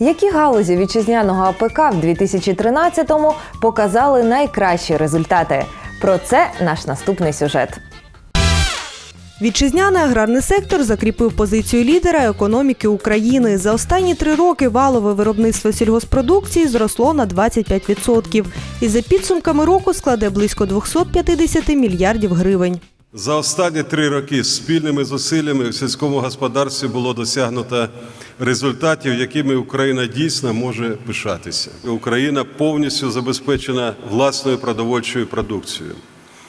Які галузі вітчизняного АПК в 2013-му показали найкращі результати? Про це наш наступний сюжет. Вітчизняний аграрний сектор закріпив позицію лідера економіки України. За останні три роки валове виробництво сільгоспродукції зросло на 25%. І за підсумками року складе близько 250 мільярдів гривень. За останні три роки спільними зусиллями в сільському господарстві було досягнуто результатів, якими Україна дійсно може пишатися. Україна повністю забезпечена власною продовольчою продукцією.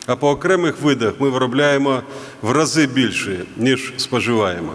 А по окремих видах ми виробляємо в рази більше, ніж споживаємо.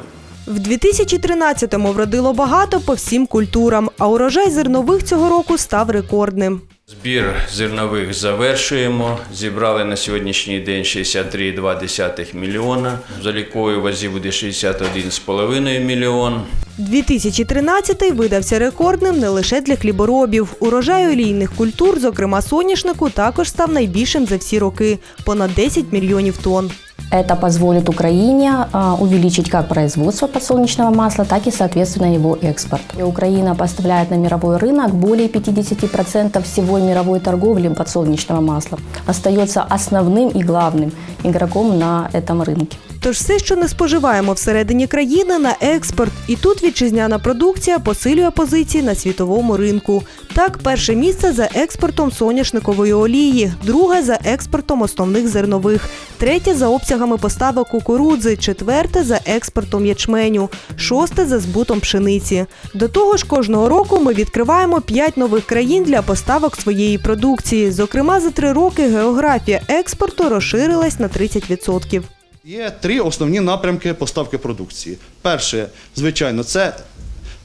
В 2013-му вродило багато по всім культурам, а урожай зернових цього року став рекордним. Збір зернових завершуємо. Зібрали на сьогоднішній день 63,2 мільйона. В заліковій вазі буде 61,5 мільйон. 2013-й видався рекордним не лише для хліборобів. Урожай олійних культур, зокрема соняшнику, також став найбільшим за всі роки – понад 10 мільйонів тонн. Это позволит Украине а, увеличить как производство подсолнечного масла, так и, соответственно, его экспорт. Украина поставляет на мировой рынок более 50% всего мировой торговли подсолнечного масла. Остается основным и главным игроком на этом рынке. Тож все, що не споживаємо всередині країни, на експорт. І тут вітчизняна продукція посилює позиції на світовому ринку. Так, перше місце за експортом соняшникової олії, друге за експортом основних зернових, третє за обсягами поставок кукурудзи, четверте за експортом ячменю, шосте за збутом пшениці. До того ж, кожного року ми відкриваємо п'ять нових країн для поставок своєї продукції. Зокрема, за три роки географія експорту розширилась на 30%. Є три основні напрямки поставки продукції. Перше, звичайно, це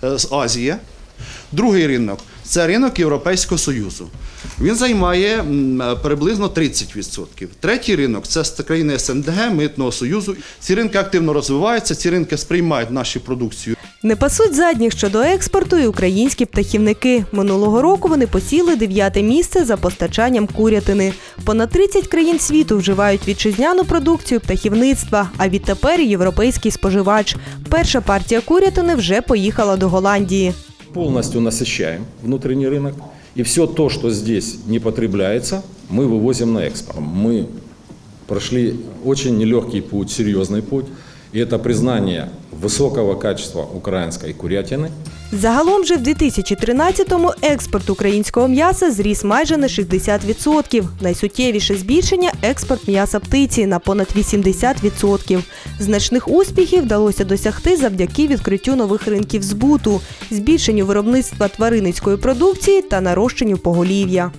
е, з Азії. Другий ринок це ринок Європейського Союзу. Він займає приблизно 30%. Третій ринок це країни СНДГ, Митного Союзу. Ці ринки активно розвиваються, ці ринки сприймають нашу продукцію. Не пасуть задніх щодо експорту і українські птахівники. Минулого року вони посіли дев'яте місце за постачанням курятини. Понад 30 країн світу вживають вітчизняну продукцію птахівництва, а відтепер і європейський споживач. Перша партія курятини вже поїхала до Голландії. полностью насыщаем внутренний рынок. И все то, что здесь не потребляется, мы вывозим на экспорт. Мы прошли очень нелегкий путь, серьезный путь. И это признание высокого качества украинской курятины – Загалом же в 2013-му експорт українського м'яса зріс майже на 60%. Найсуттєвіше збільшення експорт м'яса птиці на понад 80%. Значних успіхів вдалося досягти завдяки відкриттю нових ринків збуту, збільшенню виробництва тваринницької продукції та нарощенню поголів'я.